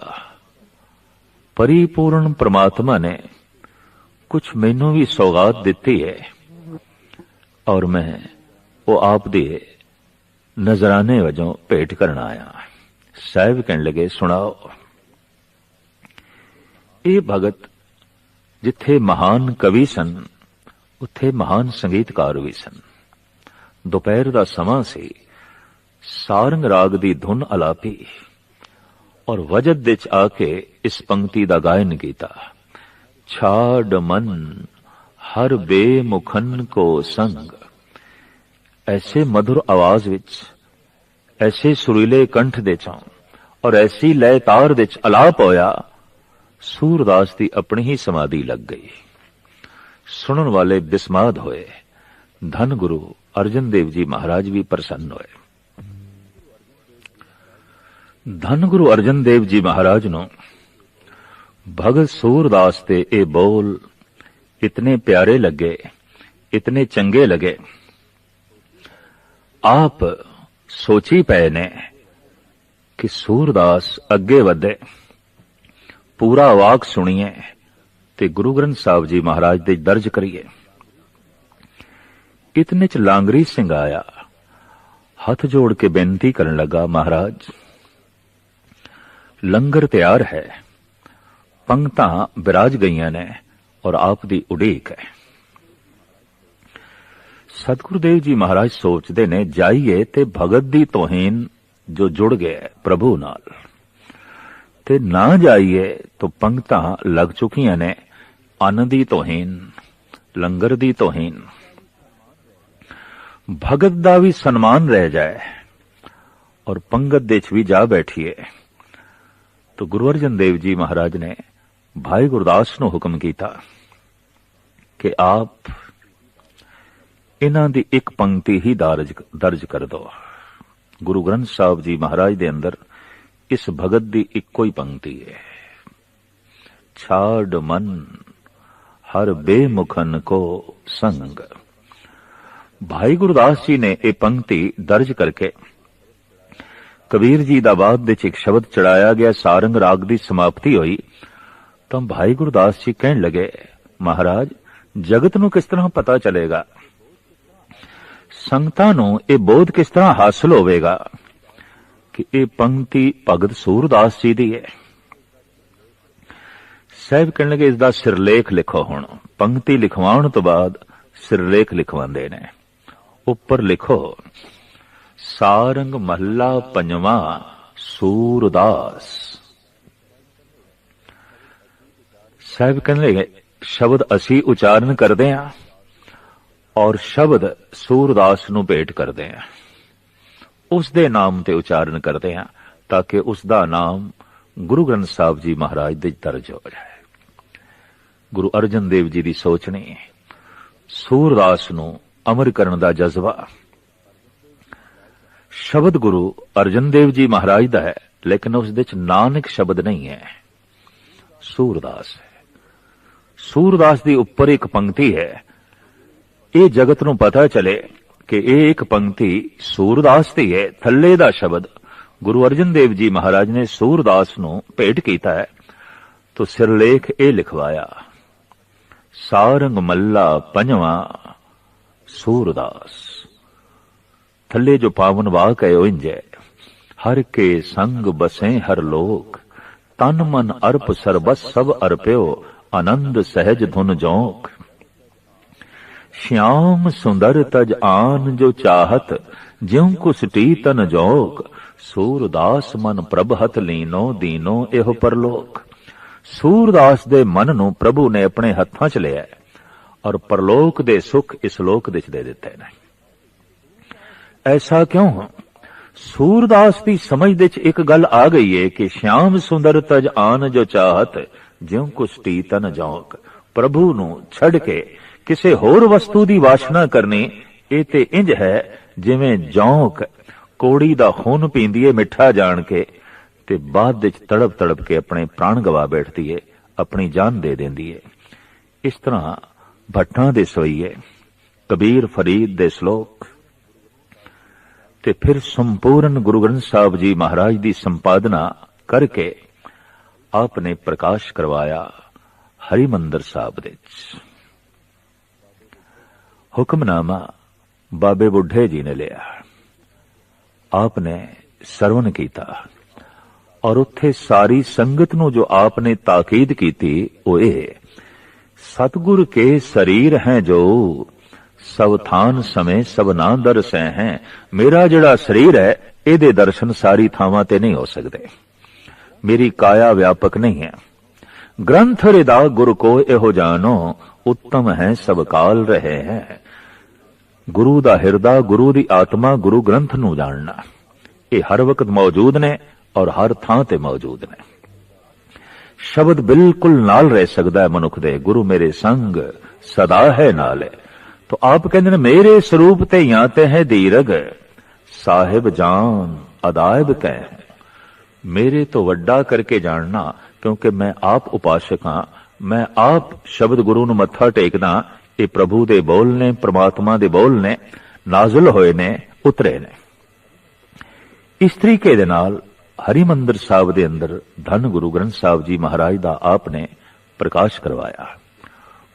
[SPEAKER 1] ਪਰਿਪੂਰਨ ਪ੍ਰਮਾਤਮਾ ਨੇ ਕੁਝ ਮੈਨੂੰ ਵੀ ਸੌਗਾਤ ਦਿੱਤੀ ਹੈ ਔਰ ਮੈਂ ਉਹ ਆਪ ਦੇ ਨਜ਼ਰਾਨੇ ਵਜੋਂ ਭੇਟ ਕਰਨ ਆਇਆ ਸਾਹਿਬ ਕਹਿਣ ਲੱਗੇ, ਸੁਣਾਓ, ਇਹ ਭਗਤ ਜਿੱਥੇ ਮਹਾਨ ਕਵੀ ਸਨ, ਉੱਥੇ ਮਹਾਨ ਸੰਗੀਤਕਾਰ ਵੀ ਸਨ। ਦੁਪਹਿਰ ਦਾ ਸਮਾਂ ਸੀ ਸਾਰੰਗ ਰਾਗ ਦੀ ਧੁਨ ਅਲਾਪੀ ਔਰ ਵਜਦ ਵਿੱਚ ਆ ਕੇ ਇਸ ਪੰਕਤੀ ਦਾ ਗਾਇਨ ਕੀਤਾ। ਛਾੜ ਮਨ, ਹਰ ਬੇਮੁਖਨ ਕੋ ਸੰਗ। ਐਸੇ ਮధుਰ ਆਵਾਜ਼ ਵਿੱਚ, ਐਸੇ ਸੁਰੀਲੇ ਕੰਠ ਦੇ ਚੋਂ ਔਰ ਐਸੀ ਲੈ ਤਾਰ ਵਿੱਚ ਅਲਾਪ ਹੋਇਆ, ਸੂਰਦਾਸ ਦੀ ਆਪਣੀ ਹੀ ਸਮਾਧੀ ਲੱਗ ਗਈ। ਸੁਣਨ ਵਾਲੇ ਬਿਸਮਾਦ ਹੋਏ। ਧੰਨ ਗੁਰੂ ਅਰਜਨ ਦੇਵ ਜੀ ਮਹਾਰਾਜ ਵੀ ਪ੍ਰਸੰਨ ਹੋਏ। ਧੰਨ ਗੁਰੂ ਅਰਜਨ ਦੇਵ ਜੀ ਮਹਾਰਾਜ ਨੂੰ, ਭਗਤ ਸੂਰਦਾਸ ਦੇ ਇਹ ਬੋਲ ਇਤਨੇ ਪਿਆਰੇ ਲੱਗੇ, ਇਤਨੇ ਚੰਗੇ ਲੱਗੇ। ਆਪ ਸੋਚੀ ਪਏ ਨੇ ਕਿ ਸੂਰਦਾਸ ਅੱਗੇ ਵਧੇ। ਪੂਰਾ ਵਾਕ ਸੁਣੀਏ ਤੇ ਗੁਰੂ ਗ੍ਰੰਥ ਸਾਹਿਬ ਜੀ ਮਹਾਰਾਜ ਦੇ ਦਰਜ ਕਰੀਏ। ਇਤਨੇ ਚ ਲਾਂਗਰੀ ਸਿੰਘ ਆਇਆ, ਹੱਥ ਜੋੜ ਕੇ ਬੇਨਤੀ ਕਰਨ ਲੱਗਾ ਮਹਾਰਾਜ ਲੰਗਰ ਤਿਆਰ ਹੈ। ਪੰਕਤਾਂ ਬਿਰਾਜ ਗਈਆਂ ਨੇ ਔਰ ਆਪ ਦੀ ਉਡੀਕ ਹੈ। ਸਤਿਗੁਰੂ ਦੇਵ ਜੀ ਮਹਾਰਾਜ ਸੋਚਦੇ ਨੇ, ਜਾਈਏ ਤੇ ਭਗਤ ਦੀ ਤੋਹੀਨ ਜੋ ਜੁੜ ਗਿਆ ਪ੍ਰਭੂ ਨਾਲ। ਤੇ ਨਾ ਜਾਈਏ ਤਾਂ ਪੰਕਤਾਂ ਲੱਗ ਚੁੱਕੀਆਂ ਨੇ, ਅੰਨ ਦੀ ਤੋਹੀਨ, ਲੰਗਰ ਦੀ ਤੋਹੀਨ। ਭਗਤ ਦਾ ਵੀ ਸਨਮਾਨ ਰਹਿ ਜਾਏ ਔਰ ਪੰਗਤ ਦੇ ਚ ਵੀ ਜਾ ਬੈਠੀਏ। ਤਾਂ ਗੁਰੂ ਅਰਜਨ ਦੇਵ ਜੀ ਮਹਾਰਾਜ ਨੇ ਭਾਈ ਗੁਰਦਾਸ ਨੂੰ ਹੁਕਮ ਕੀਤਾ ਕਿ ਆਪ ਇਹਨਾਂ ਦੀ ਇੱਕ ਪੰਕਤੀ ਹੀ ਦਰਜ ਕਰ ਦਿਓ ਗੁਰੂ ਗ੍ਰੰਥ ਸਾਹਿਬ ਜੀ ਮਹਾਰਾਜ ਦੇ ਅੰਦਰ ਇਸ ਭਗਤ ਦੀ ਇੱਕੋ ਹੀ ਪੰਕਤੀ ਹੈ ਛਾੜ ਮਨ ਹਰ ਬੇਮੁਖਨ ਕੋ ਸੰਗ ਭਾਈ ਗੁਰਦਾਸ ਜੀ ਨੇ ਇਹ ਪੰਕਤੀ ਦਰਜ ਕਰਕੇ ਕਬੀਰ ਜੀ ਦਾ ਬਾਅਦ ਵਿੱਚ ਇੱਕ ਸ਼ਬਦ ਚੜਾਇਆ ਗਿਆ, ਸਾਰੰਗ ਰਾਗ ਦੀ ਸਮਾਪਤੀ ਹੋਈ। ਤਾਂ ਭਾਈ ਗੁਰਦਾਸ ਜੀ ਕਹਿਣ ਲੱਗੇ, ਮਹਾਰਾਜ, ਜਗਤ ਨੂੰ ਕਿਸ ਤਰ੍ਹਾਂ ਪਤਾ ਚੱਲੇਗਾ? ਸੰਗਤਾਂ ਨੂੰ ਇਹ ਬੋਧ ਕਿਸ ਤਰ੍ਹਾਂ ਹਾਸਲ ਹੋਵੇਗਾ? ਕਿ ਇਹ ਪੰਕਤੀ ਭਗਤ ਸੂਰਦਾਸ ਜੀ ਦੀ ਹੈ। ਸਾਹਿਬ ਕਹਿਣ ਲੱਗੇ, ਇਸ ਦਾ ਸਿਰਲੇਖ ਲਿਖੋ ਹੁਣ। ਪੰਕਤੀ ਲਿਖਵਾਉਣ ਤੋਂ ਬਾਅਦ ਸਿਰਲੇਖ ਲਿਖਵਾਉਂਦੇ ਨੇ। ਉੱਪਰ ਲਿਖੋ ਸਾਰੰਗ ਮਹੱਲਾ ਪੰਜਵਾਂ, ਸੂਰਦਾਸ। ਸਾਹਿਬ ਕਹਿੰਦੇ ਸ਼ਬਦ ਅਸੀਂ ਉਚਾਰਨ ਕਰਦੇ ਹਾਂ ਔਰ ਸ਼ਬਦ ਸੂਰਦਾਸ ਨੂੰ ਭੇਟ ਕਰਦੇ ਹਾਂ ਉਸ ਦੇ ਨਾਮ ਤੇ ਉਚਾਰਨ ਕਰਦੇ ਹਾਂ ਤਾਂ ਕਿ ਉਸ ਦਾ ਨਾਮ ਗੁਰੂ ਗ੍ਰੰਥ ਸਾਹਿਬ ਜੀ ਮਹਾਰਾਜ ਦੇ ਦਰਜ ਹੋ ਜਾਏ। ਗੁਰੂ ਅਰਜਨ ਦੇਵ ਜੀ ਦੀ ਸੋਚ ਨੇ, ਸੂਰਦਾਸ ਨੂੰ ਅਮਰ ਕਰਨ ਦਾ ਜਜ਼ਬਾ ਸ਼ਬਦ ਗੁਰੂ ਅਰਜਨ ਦੇਵ ਜੀ ਮਹਾਰਾਜ ਦਾ ਹੈ, ਲੇਕਿਨ ਉਸ ਦੇ ਵਿੱਚ ਨਾਨਕ ਸ਼ਬਦ ਨਹੀਂ ਹੈ। ਸੂਰਦਾਸ ਹੈ। ਸੂਰਦਾਸ ਦੀ ਉੱਪਰ ਇੱਕ ਪੰਕਤੀ ਹੈ। ਇਹ ਜਗਤ ਨੂੰ ਪਤਾ ਚਲੇ ਕਿ ਇਹ ਇੱਕ ਪੰਕਤੀ ਸੂਰਦਾਸ ਦੀ ਹੈ, ਥੱਲੇ ਦਾ ਸ਼ਬਦ। ਗੁਰੂ ਅਰਜਨ ਦੇਵ ਜੀ ਮਹਾਰਾਜ ਨੇ ਸੂਰਦਾਸ ਨੂੰ ਭੇਟ ਕੀਤਾ ਹੈ। ਤੋ ਸਿਰਲੇਖ ਇਹ ਲਿਖਵਾਇਆ, ਸਾਰੰਗ ਮੱਲਾ ਪੰਜਵਾ ਸੂਰਦਾਸ। ਥੱਲੇ ਜੋ ਪਾਵਨ ਵਾਕ ਹੈ ਉਹ ਇੰਜ ਹੈ ਹਰ ਕੇ ਸੰਗ ਬਸੇ ਹਰ ਲੋਕ ਤਨ ਮਨ ਅਰਪ ਸਰਬਸ ਸਭ ਅਰਪਿਓ ਆਨੰਦ ਸਹਿਜ ਧੁਨ ਜੋਕ श्याम सुंदर तज आन जो चाहत ज्यों कुसटी तन जोक ਸੂਰਦਾਸ ਮਨ ਪ੍ਰਭ ਹੱਥ ਲੀਨੋ ਦੀਨੋ ਇਹੋ ਪਰਲੋਕ ਸੂਰਦਾਸ ਦੇ ਮਨ ਨੂੰ ਪ੍ਰਭੂ ਨੇ ਆਪਣੇ ਹੱਥਾਂ 'ਚ ਲਿਆ ਹੈ ਔਰ ਪਰਲੋਕ ਦੇ ਸੁੱਖ ਇਸ ਲੋਕ ਦੇ 'ਚ ਦੇ ਦਿੱਤੇ ਨੇ ਐਸਾ ਕਿਉਂ ਸੂਰਦਾਸ ਦੀ ਸਮਝ ਵਿੱਚ ਇੱਕ ਗੱਲ ਆ ਗਈ ਏ ਕਿ ਸ਼ਾਮ ਸੁੰਦਰ ਤਜ ਆਨ ਜੋ ਚਾਹਤ, ਜਿਉ ਕੁਸ਼ਟੀ ਤਨ ਜੋਕ। ਪ੍ਰਭੂ ਨੂੰ ਛੱਡ ਕੇ ਕਿਸੇ ਹੋਰ ਵਸਤੂ ਦੀ ਵਾਸ਼ਨਾ ਕਰਨੀ, ਇਹ ਤੇ ਇੰਜ ਹੈ ਜਿਵੇਂ ਜੌਂਕ। ਕੋੜੀ ਦਾ ਖੂਨ ਪੀਂਦੀ ਏ ਮਿੱਠਾ ਜਾਣ ਕੇ ਤੇ ਬਾਅਦ ਵਿੱਚ ਤੜਪ ਤੜਪ ਕੇ ਆਪਣੇ ਪ੍ਰਾਣ ਗਵਾ ਬੈਠਦੀ ਏ, ਆਪਣੀ ਜਾਨ ਦੇ ਦਿੰਦੀ ਏ। ਇਸ ਤਰ੍ਹਾਂ ਭੱਟਾਂ ਦੇ ਸੋਈਏ ਕਬੀਰ ਫਰੀਦ ਦੇ ਸ਼ਲੋਕ ਤੇ ਫਿਰ ਸੰਪੂਰਨ ਗੁਰੂ ਗ੍ਰੰਥ ਸਾਹਿਬ ਜੀ ਮਹਾਰਾਜ ਦੀ ਸੰਪਾਦਨਾ ਕਰਕੇ ਆਪ ਨੇ ਪ੍ਰਕਾਸ਼ ਕਰਵਾਇਆ ਹਰਿਮੰਦਰ ਸਾਹਿਬ ਦੇ ਵਿੱਚ। ਹੁਕਮਨਾਮਾ ਬਾਬੇ ਬੁੱਢੇ ਜੀ ਨੇ ਲਿਆ। ਆਪ ਨੇ ਸਰਵਨ ਕੀਤਾ ਔਰ ਉੱਥੇ ਸਾਰੀ ਸੰਗਤ ਨੂੰ ਜੋ ਆਪ ਨੇ ਤਾਕੀਦ ਕੀਤੀ, ਉਹ ਇਹ, ਸਤਗੁਰ ਕੇ ਸਰੀਰ ਹੈ ਜੋ ਸਭ ਥਾਨ ਸਮੇਂ ਸਭ ਨਾ ਦਰਸੈ ਹੈ। ਮੇਰਾ ਜਿਹੜਾ ਸਰੀਰ ਹੈ ਇਹਦੇ ਦਰਸ਼ਨ ਸਾਰੀ ਥਾਵਾਂ ਤੇ ਨਹੀਂ ਹੋ ਸਕਦੇ। ਮੇਰੀ ਕਾਇਆ ਵਿਆਪਕ ਨਹੀਂ ਹੈ ਗ੍ਰੰਥ ਰਿਦਾ ਗੁਰ ਕੋ ਇਹੋ ਜਾਣੋ, ਉੱਤਮ ਹੈ ਸਭ ਕਾਲ ਰਹੇ ਹੈ। ਗੁਰੂ ਦਾ ਹਿਰਦਾ, ਗੁਰੂ ਦੀ ਆਤਮਾ, ਗੁਰੂ ਗ੍ਰੰਥ ਨੂੰ ਜਾਣਨਾ। ਇਹ ਹਰ ਵਕਤ ਮੌਜੂਦ ਨੇ ਔਰ ਹਰ ਥਾਂ ਤੇ ਮੌਜੂਦ ਨੇ। ਸ਼ਬਦ ਬਿਲਕੁਲ ਨਾਲ ਰਹਿ ਸਕਦਾ ਹੈ ਮਨੁੱਖ ਦੇ। ਗੁਰੂ ਮੇਰੇ ਸੰਗ ਸਦਾ ਹੈ ਨਾਲੇ। ਤੋ ਆਪ ਕਹਿੰਦੇ ਨੇ, ਮੇਰੇ ਸਰੂਪ ਤੇ ਜਾਂ ਤੇ ਹੈ ਦੀਰਗ ਸਾਹਿਬ ਜਾਨ, ਅਦਾਇਬ ਕਹਿ ਮੇਰੇ ਤੋਂ ਵੱਡਾ ਕਰਕੇ ਜਾਣਨਾ, ਕਿਉਂਕਿ ਮੈਂ ਆਪ ਉਪਾਸ਼ਕ ਹਾਂ। ਮੈਂ ਆਪ ਸ਼ਬਦ ਗੁਰੂ ਨੂੰ ਮੱਥਾ ਟੇਕਦਾ, ਇਹ ਪ੍ਰਭੂ ਦੇ ਬੋਲ ਨੇ, ਪ੍ਰਮਾਤਮਾ ਦੇ ਬੋਲ ਨੇ, ਨਾਜ਼ਲ ਹੋਏ ਨੇ, ਉਤਰੇ ਨੇ। ਇਸ ਤਰੀਕੇ ਦੇ ਨਾਲ ਹਰਿਮੰਦਰ ਸਾਹਿਬ ਦੇ ਅੰਦਰ ਧੰਨ ਗੁਰੂ ਗ੍ਰੰਥ ਸਾਹਿਬ ਜੀ ਮਹਾਰਾਜ ਦਾ ਆਪ ਨੇ ਪ੍ਰਕਾਸ਼ ਕਰਵਾਇਆ।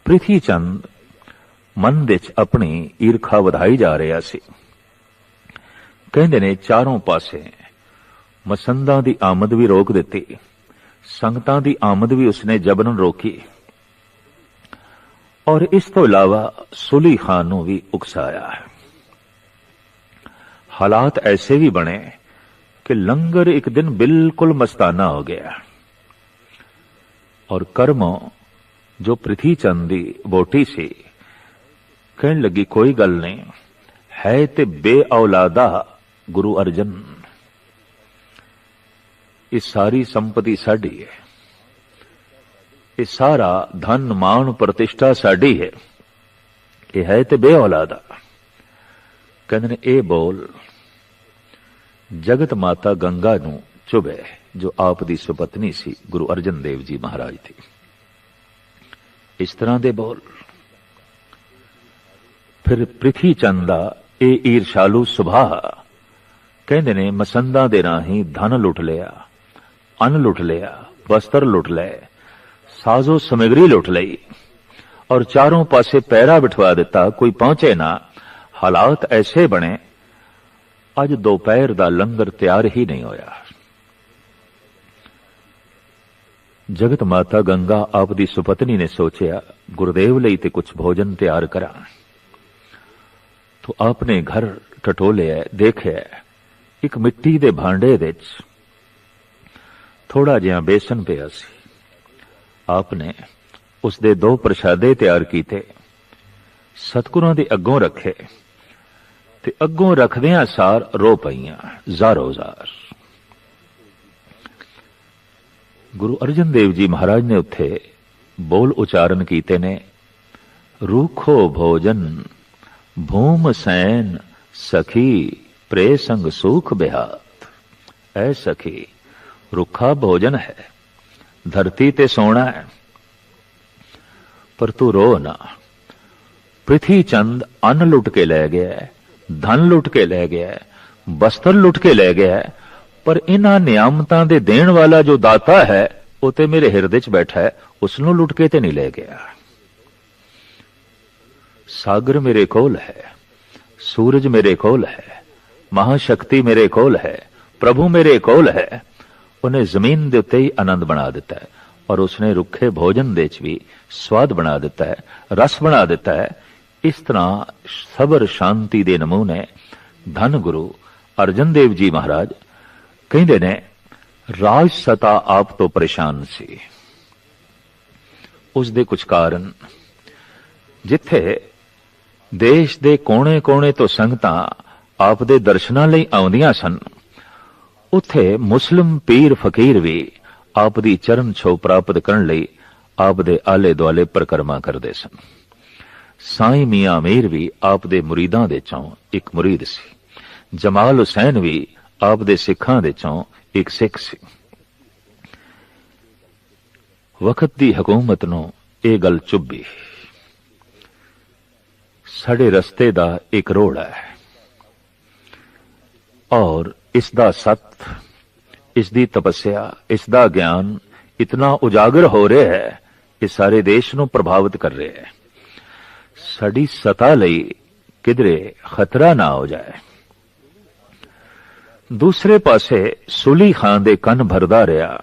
[SPEAKER 1] ਪ੍ਰਿਥੀ ਚੰਦ ਮਨ ਵਿੱਚ ਆਪਣੀ ਈਰਖਾ ਵਧਾਈ ਜਾ ਰਿਹਾ ਸੀ। ਕਹਿੰਦੇ ਨੇ ਚਾਰੋਂ ਪਾਸੇ ਮਸੰਦਾਂ ਦੀ ਆਮਦ ਵੀ ਰੋਕ ਦਿੱਤੀ। ਸੰਗਤਾਂ ਦੀ ਆਮਦ ਵੀ ਉਸਨੇ ਜਬਰਨ ਰੋਕੀ। ਔਰ ਇਸ ਤੋਂ ਇਲਾਵਾ ਸੁਲੀ ਖਾਨ ਨੂੰ ਵੀ ਉਕਸਾਇਆ। ਹਾਲਾਤ ਐਸੇ ਵੀ ਬਣੇ ਕਿ ਲੰਗਰ ਇੱਕ ਦਿਨ ਬਿਲਕੁਲ ਮਸਤਾਨਾ ਹੋ ਗਿਆ। ਔਰ ਕਰਮੋ ਜੋ ਪ੍ਰਿਥੀ ਚੰਦ ਦੀ ਬੋਟੀ ਸੀ ਕਹਿਣ ਲੱਗੀ, ਕੋਈ ਗੱਲ ਨਹੀਂ। ਹੈ ਤੇ ਬੇ ਔਲਾਦਾ ਗੁਰੂ ਅਰਜਨ। ਇਹ ਸਾਰੀ ਸੰਪਤੀ ਸਾਡੀ ਹੈ। ਇਹ ਸਾਰਾ ਧਨ ਮਾਣ ਪ੍ਰਤਿਸ਼ਠਾ ਸਾਡੀ ਹੈ। ਇਹ ਹੈ ਤੇ ਬੇ ਔਲਾਦਾ ਕਹਿੰਦੇ ਨੇ, ਇਹ ਬੋਲ, ਜਗਤ ਮਾਤਾ ਗੰਗਾ ਨੂੰ ਚੁਭੇ, ਜੋ ਆਪ ਦੀ ਸੁਪਤਨੀ ਸੀ ਗੁਰੂ ਅਰਜਨ ਦੇਵ ਜੀ ਮਹਾਰਾਜ ਦੀ। ਇਸ ਤਰ੍ਹਾਂ ਦੇ ਬੋਲ। ਫਿਰ ਪ੍ਰਿਥੀ ਚੰਦ ਦਾ ਇਹ ਈਰਸ਼ਾਲੂ ਸੁਭਾ ਕਹਿੰਦੇ ਨੇ ਮਸੰਦਾਂ ਦੇ ਰਾਹੀਂ ਧਨ ਲੁੱਟ ਲਿਆ, ਅੰਨ ਲੁੱਟ ਲਿਆ, ਵਸਤਰ ਲੁੱਟ ਲਏ, ਸਾਜ਼ੋ ਸਮਗਰੀ ਲੁੱਟ ਲਈ ਔਰ ਚਾਰੋਂ ਪਾਸੇ ਪੈਰਾ ਬਿਠਵਾ ਦਿੱਤਾ, ਕੋਈ ਪਹੁੰਚੇ ਨਾ। ਹਾਲਾਤ ਐਸੇ ਬਣੇ, ਅੱਜ ਦੁਪਹਿਰ ਦਾ ਲੰਗਰ ਤਿਆਰ ਹੀ ਨਹੀਂ ਹੋਇਆ। ਜਗਤ ਮਾਤਾ ਗੰਗਾ ਆਪ ਦੀ ਸੁਪਤਨੀ ਨੇ ਸੋਚਿਆ, ਗੁਰਦੇਵ ਲਈ ਤੇ ਕੁਝ ਭੋਜਨ ਤਿਆਰ ਕਰਾਂ। ਤੋ ਆਪਨੇ ਘਰ ਟਟੋਲਿਆ, ਦੇਖਿਆ ਇੱਕ ਮਿੱਟੀ ਦੇ ਭਾਂਡੇ ਵਿੱਚ ਥੋੜਾ ਜਿਹਾ ਬੇਸਨ ਪਿਆ ਸੀ। ਆਪਨੇ ਉਸ ਦੇ ਦੋ ਪ੍ਰਸ਼ਾਦੇ ਤਿਆਰ ਕੀਤੇ। ਸਤਿਗੁਰਾਂ ਦੇ ਅੱਗੋਂ ਰੱਖੇ ਤੇ ਅੱਗੋਂ ਰੱਖਦਿਆਂ ਸਾਰ ਰੋ ਪਈਆਂ, ਜ਼ਾਰੋ ਜ਼ਾਰ। ਗੁਰੂ ਅਰਜਨ ਦੇਵ ਜੀ ਮਹਾਰਾਜ ਨੇ ਉੱਥੇ ਬੋਲ ਉਚਾਰਨ ਕੀਤੇ ਨੇ, ਰੂਖੋ ਭੋਜਨ ਭੂਮ ਸੈਨ ਸਖੀ ਪ੍ਰੇ ਸੰਗ ਸੁਖ ਬਿਹਾਤ ਐ ਸਖੀ ਰੁੱਖਾ ਭੋਜਨ ਹੈ ਧਰਤੀ ਤੇ ਸੋਣਾ ਹੈ ਪਰ ਤੂੰ ਰੋ ਨਾ ਪ੍ਰਿਥੀ ਚੰਦ ਅੰਨ ਲੁੱਟ ਕੇ ਲੈ ਗਿਆ ਧਨ ਲੁੱਟ ਕੇ ਲੈ ਗਿਆ ਬਸਤਰ ਲੁੱਟ ਕੇ ਲੈ ਗਿਆ ਪਰ ਇਹਨਾਂ ਨਿਆਮਤਾਂ ਦੇ ਦੇਣ ਵਾਲਾ ਜੋ ਦਾਤਾ ਹੈ ਉਹ ਤੇ ਮੇਰੇ ਹਿਰਦੇ 'ਚ ਬੈਠਾ ਹੈ ਉਸ ਨੂੰ ਲੁੱਟ ਕੇ ਤੇ ਨਹੀਂ ਲੈ ਗਿਆ ਸਾਗਰ ਮੇਰੇ ਕੋਲ ਹੈ, ਸੂਰਜ ਮੇਰੇ ਕੋਲ ਹੈ, ਮਹਾਸ਼ਕਤੀ ਮੇਰੇ ਕੋਲ ਹੈ, ਪ੍ਰਭੂ ਮੇਰੇ ਕੋਲ ਹੈ। ਉਹਨੇ ਜ਼ਮੀਨ ਦੇ ਉੱਤੇ ਹੀ ਆਨੰਦ ਬਣਾ ਦਿੱਤਾ ਹੈ ਔਰ ਉਸਨੇ ਰੁੱਖੇ ਭੋਜਨ ਦੇ ਵਿੱਚ ਵੀ ਸਵਾਦ ਬਣਾ ਦਿੱਤਾ ਹੈ, ਰਸ ਬਣਾ ਦਿੱਤਾ ਹੈ। ਇਸ ਤਰ੍ਹਾਂ ਸਬਰ ਸ਼ਾਂਤੀ ਦੇ ਨਮੂਨੇ ਧੰਨ ਗੁਰੂ ਅਰਜਨ ਦੇਵ ਜੀ ਮਹਾਰਾਜ ਕਹਿੰਦੇ ਨੇ, ਰਾਜ ਸਤਾ ਆਪ ਤੋਂ ਪਰੇਸ਼ਾਨ ਸੀ। ਉਸ ਦੇ ਕੁਝ ਕਾਰਨ, ਜਿੱਥੇ ਦੇਸ਼ ਦੇ ਕੋਨੇ-ਕੋਨੇ ਤੋਂ ਸੰਗਤਾਂ ਆਪ ਦੇ ਦਰਸ਼ਨਾਂ ਲਈ ਆਉਂਦੀਆਂ ਸਨ। ਉੱਥੇ ਮੁਸਲਮ ਪੀਰ ਫਕੀਰ ਵੀ ਆਪ ਦੀ ਚਰਨ ਛੋਹ ਪ੍ਰਾਪਤ ਕਰਨ ਲਈ ਆਪ ਦੇ ਆਲੇ ਦੁਆਲੇ ਪਰਕਰਮਾ ਕਰਦੇ ਸਨ। ਸਾਈਂ ਮੀਆਂ ਮੀਰ ਵੀ ਆਪ ਦੇ ਮੁਰੀਦਾਂ ਦੇ ਚੋਂ ਇੱਕ ਮੁਰੀਦ ਸੀ। ਜਮਾਲ ਹੁਸੈਨ ਵੀ ਆਪ ਦੇ ਸਿੱਖਾਂ ਦੇ ਚੋਂ ਇੱਕ ਸਿੱਖ ਸੀ। ਵਕਤ ਦੀ ਹਕੂਮਤ ਨੂੰ ਇਹ ਗੱਲ ਚੁੱਭੀ। ਸਾਡੇ ਰਸਤੇ ਦਾ ਇੱਕ ਰੋੜ ਹੈ। ਔਰ ਇਸ ਦਾ ਸਤ, ਇਸ ਦੀ ਤਪੱਸਿਆ, ਇਸ ਦਾ ਗਿਆਨ ਇਤਨਾ ਉਜਾਗਰ ਹੋ ਰਿਹਾ ਹੈ ਕਿ ਸਾਰੇ ਦੇਸ਼ ਨੂੰ ਪ੍ਰਭਾਵਿਤ ਕਰ ਰਿਹਾ ਹੈ। ਸਾਡੀ ਸਤਾ ਲਈ ਕਿਧਰੇ ਖਤਰਾ ਨਾ ਹੋ ਜਾਏ। ਦੂਸਰੇ ਪਾਸੇ ਸੁਲੀ ਖਾਨ ਦੇ ਕੰਨ ਭਰਦਾ ਰਿਹਾ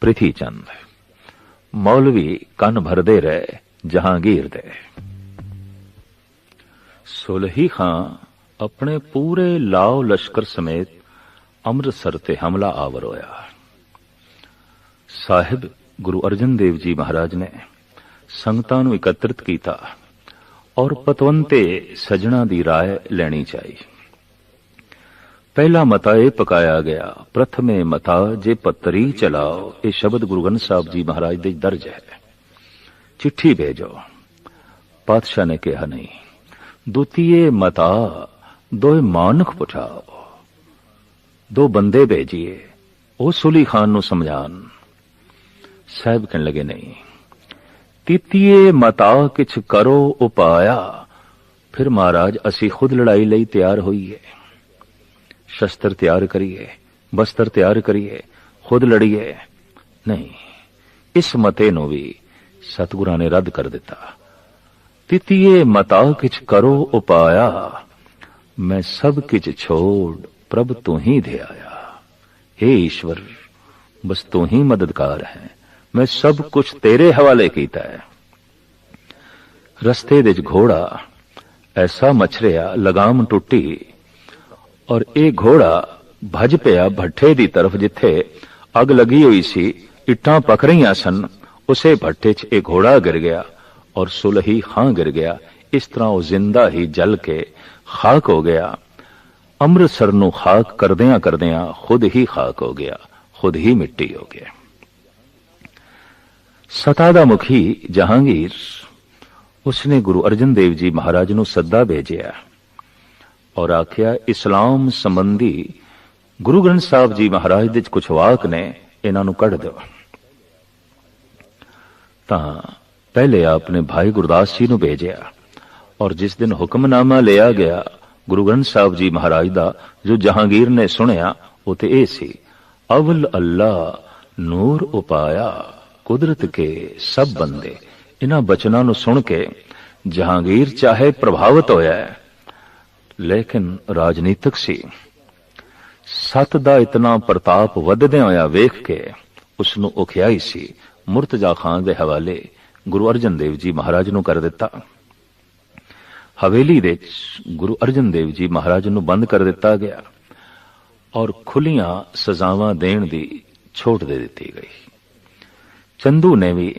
[SPEAKER 1] ਪ੍ਰਿਥੀ ਚੰਦ ਮੌਲਵੀ ਕੰਨ ਭਰਦੇ ਰਹੇ ਜਹਾਂਗੀਰ ਦੇ। ਸੁਲਹੀ ਖਾਨ ਆਪਣੇ ਪੂਰੇ ਲਾਓ ਲਸ਼ਕਰ ਸਮੇਤ ਅੰਮ੍ਰਿਤਸਰ ਤੇ ਹਮਲਾ ਆਵਰ ਹੋਇਆ ਸਾਹਿਬ ਗੁਰੂ ਅਰਜਨ ਦੇਵ ਜੀ ਮਹਾਰਾਜ ਨੇ ਸੰਗਤਾਂ ਨੂੰ ਇਕੱਤਰਿਤ ਕੀਤਾ ਔਰ ਪਤਵੰਤੇ ਸਜਣਾ ਦੀ رائے ਲੈਣੀ ਚਾਹੀ ਪਹਿਲਾ ਮਤਾ ਇਹ ਪਕਾਇਆ ਗਿਆ ਪ੍ਰਥਮੇ ਮਤਾ ਜੇ ਪੱਤਰੀ ਚਲਾਓ ਇਹ ਸ਼ਬਦ ਗੁਰੂ ਗ੍ਰੰਥ ਸਾਹਿਬ ਜੀ ਮਹਾਰਾਜ ਦੇ ਦਰਜ ਹੈ ਚਿੱਠੀ ਭੇਜੋ ਪਾਤਸ਼ਾਹ ਨੇ ਕਿਹਾ ਨਹੀਂ ਦੁਤੀਏ ਮਤਾ ਦੋਏ ਮਾਨਖ ਪਠਾਓ ਦੋ ਬੰਦੇ ਭੇਜੀਏ, ਉਹ ਸੁਲੀ ਖਾਨ ਨੂੰ ਸਮਝਾਣ ਸਾਹਿਬ ਕਹਿਣ ਲਗੇ, ਨਹੀਂ। ਤੀਤੀਏ ਮਤਾ ਕਿਛ ਕਰੋ, ਉਪਾਇਆ। ਫਿਰ ਮਹਾਰਾਜ, ਅਸੀਂ ਖੁਦ ਲੜਾਈ ਲਈ ਤਿਆਰ ਹੋਈਏ। ਸ਼ਸਤਰ ਤਿਆਰ ਕਰੀਏ, ਬਸਤਰ ਤਿਆਰ ਕਰੀਏ, ਖੁਦ ਲੜੀਏ। ਨਹੀਂ, ਇਸ ਮਤੇ ਨੂੰ ਵੀ ਸਤਿਗੁਰਾਂ ਨੇ ਰੱਦ ਕਰ ਦਿੱਤਾ। ਤਿਤੀਏ ਮਤਾ ਕਿਛ ਕਰੋ ਉਪਾਇਆ ਮੈਂ ਸਭ ਕਿਛ ਛੋੜ ਪ੍ਰਭ ਤੂੰ ਹੀ ਦੇ ਆਇਆ हे ਈਸ਼ਵਰ ਬਸ ਤੂੰ ਹੀ ਮਦਦਗਾਰ ਹੈ ਮੈਂ ਸਭ ਕੁਝ ਤੇਰੇ ਹਵਾਲੇ ਕੀਤਾ ਹੈ ਰਸਤੇ ਦੇ ਵਿੱਚ ਘੋੜਾ ਐਸਾ ਮਛਰਿਆ ਲਗਾਮ ਟੁੱਟੀ ਔਰ ਇਹ ਘੋੜਾ ਭੱਜ ਪਿਆ ਭੱਠੇ ਦੀ ਤਰਫ ਜਿੱਥੇ ਅੱਗ ਲੱਗੀ ਹੋਈ ਸੀ ਇੱਟਾਂ ਪਕ ਰਹੀਆਂ ਸਨ ਉਸੇ ਭੱਠੇ 'ਚ ਇਹ ਘੋੜਾ ਗਿਰ ਗਿਆ ਔਰ ਸੁਲਹੀ ਖਾਂ ਗਿਰ ਗਿਆ ਇਸ ਤਰ੍ਹਾਂ ਉਹ ਜ਼ਿੰਦਾ ਹੀ ਜਲ ਕੇ ਖਾਕ ਹੋ ਗਿਆ ਅੰਮ੍ਰਿਤਸਰ ਨੂੰ ਖਾਕ ਕਰਦਿਆਂ ਕਰਦਿਆਂ ਖੁਦ ਹੀ ਖਾਕ ਹੋ ਗਿਆ ਖੁਦ ਹੀ ਮਿੱਟੀ ਹੋ ਗਿਆ ਸਤਾ ਦਾ ਮੁਖੀ ਜਹਾਂਗੀਰ ਉਸਨੇ ਗੁਰੂ ਅਰਜਨ ਦੇਵ ਜੀ ਮਹਾਰਾਜ ਨੂੰ ਸੱਦਾ ਭੇਜਿਆ ਔਰ ਆਖਿਆ ਇਸਲਾਮ ਸੰਬੰਧੀ ਗੁਰੂ ਗ੍ਰੰਥ ਸਾਹਿਬ ਜੀ ਮਹਾਰਾਜ ਦੇ ਕੁਝ ਵਾਕ ਨੇ ਇਹਨਾਂ ਨੂੰ ਕੱਢ ਦਿਓ ਤਾਂ ਪਹਿਲੇ ਆਪਨੇ ਭਾਈ ਗੁਰਦਾਸ ਜੀ ਨੂੰ ਭੇਜਿਆ ਔਰ ਜਿਸ ਦਿਨ ਹੁਕਮਨਾਮਾ ਲਿਆ ਗਿਆ ਗੁਰੂ ਗ੍ਰੰਥ ਸਾਹਿਬ ਜੀ ਮਹਾਰਾਜ ਦਾ ਜੋ ਜਹਾਂਗੀਰ ਨੇ ਸੁਣਿਆ ਉਹ ਤੇ ਇਹ ਸੀ ਅਵਲ ਅੱਲਾ ਨੂਰ ਉਪਾਇਆ ਕੁਦਰਤ ਕੇ ਸਭ ਬੰਦੇ ਇਹਨਾਂ ਬਚਨਾਂ ਨੂੰ ਸੁਣ ਕੇ ਜਹਾਂਗੀਰ ਚਾਹੇ ਪ੍ਰਭਾਵਿਤ ਹੋਇਆ ਲੇਕਿਨ ਰਾਜਨੀਤਿਕ ਸੀ ਸਤ ਦਾ ਇਤਨਾ ਪ੍ਰਤਾਪ ਵੱਧਦਿਆਂ ਹੋਇਆ ਵੇਖ ਕੇ ਉਸ ਨੂੰ ਉਖਿਆਈ ਸੀ ਮੁਰਤਜ਼ਾ ਖਾਨ ਦੇ ਹਵਾਲੇ ਗੁਰੂ ਅਰਜਨ ਦੇਵ ਜੀ ਮਹਾਰਾਜ ਨੂੰ ਕਰ ਦਿੱਤਾ। ਹਵੇਲੀ ਦੇ ਵਿੱਚ ਗੁਰੂ ਅਰਜਨ ਦੇਵ ਜੀ ਮਹਾਰਾਜ ਨੂੰ ਬੰਦ ਕਰ ਦਿੱਤਾ ਗਿਆ ਔਰ ਖੁੱਲੀਆਂ ਸਜ਼ਾਵਾਂ ਦੇਣ ਦੀ ਛੋਟ ਦੇ ਦਿੱਤੀ ਗਈ। ਚੰਦੂ ਨੇ ਵੀ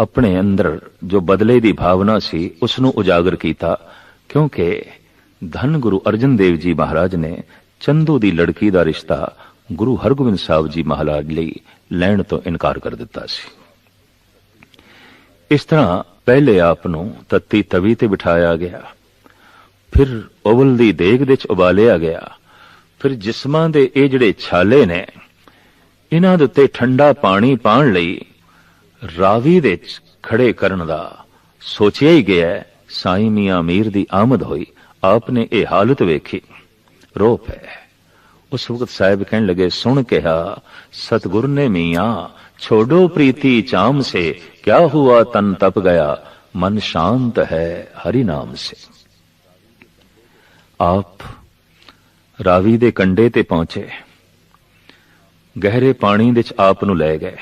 [SPEAKER 1] ਆਪਣੇ ਅੰਦਰ ਜੋ ਬਦਲੇ ਦੀ ਭਾਵਨਾ ਸੀ ਉਸ ਨੂੰ ਉਜਾਗਰ ਕੀਤਾ ਕਿਉਂਕਿ ਧੰਨ ਗੁਰੂ ਅਰਜਨ ਦੇਵ ਜੀ ਮਹਾਰਾਜ ਨੇ ਚੰਦੂ ਦੀ ਲੜਕੀ ਦਾ ਰਿਸ਼ਤਾ ਗੁਰੂ ਹਰਗੋਬਿੰਦ ਸਾਹਿਬ ਜੀ ਮਹਾਰਾਜ ਲਈ ਲੈਣ ਤੋਂ ਇਨਕਾਰ ਕਰ ਦਿੱਤਾ ਸੀ। ਇਸ ਤਰ੍ਹਾਂ ਪਹਿਲੇ ਆਪ ਨੂੰ ਤੱਤੀ ਤਵੀ ਤੇ ਬਿਠਾਇਆ ਗਿਆ। ਫਿਰ ਉਬਲ ਦੀ ਦੇਗ ਦੇ ਉਬਾਲਿਆ ਗਿਆ। ਫਿਰ ਜਿਸਮਾਂ ਦੇ ਇਹ ਜਿਹੜੇ ਛਾਲੇ ਨੇ, ਇਹਨਾਂ ਦੇ ਉੱਤੇ ਠੰਡਾ ਪਾਣੀ ਪਾਣ ਲਈ ਰਾਵੀ ਦੇ ਖੜੇ ਕਰਨ ਦਾ ਸੋਚਿਆ ਹੀ ਗਿਆ ਹੈ। ਸਾਈਂ ਮੀਆਂ ਮੀਰ ਦੀ ਆਮਦ ਹੋਈ। ਆਪ ਨੇ ਇਹ ਹਾਲਤ ਵੇਖੀ। ਰੋ ਪਏ ਉਸ ਵਕਤ ਸਾਹਿਬ ਕਹਿਣ ਲੱਗੇ, ਸੁਣ ਕਿਹਾ, ਸਤਗੁਰ ਨੇ ਮੀਆਂ ਛੋੜੋ ਪ੍ਰੀਤੀ ਚਾਮ ਸੇ, ਕਿਆ ਹੁਆ ਤਨ ਤਪ ਗਿਆ, ਮਨ ਸ਼ਾਂਤ ਹੈ ਹਰੀ ਨਾਮ ਸੇ। ਆਪ ਰਾਵੀ ਦੇ ਕੰਢੇ ਤੇ ਪਹੁੰਚੇ। ਗਹਿਰੇ ਪਾਣੀ ਵਿੱਚ ਆਪ ਨੂੰ ਲੈ ਗਏ।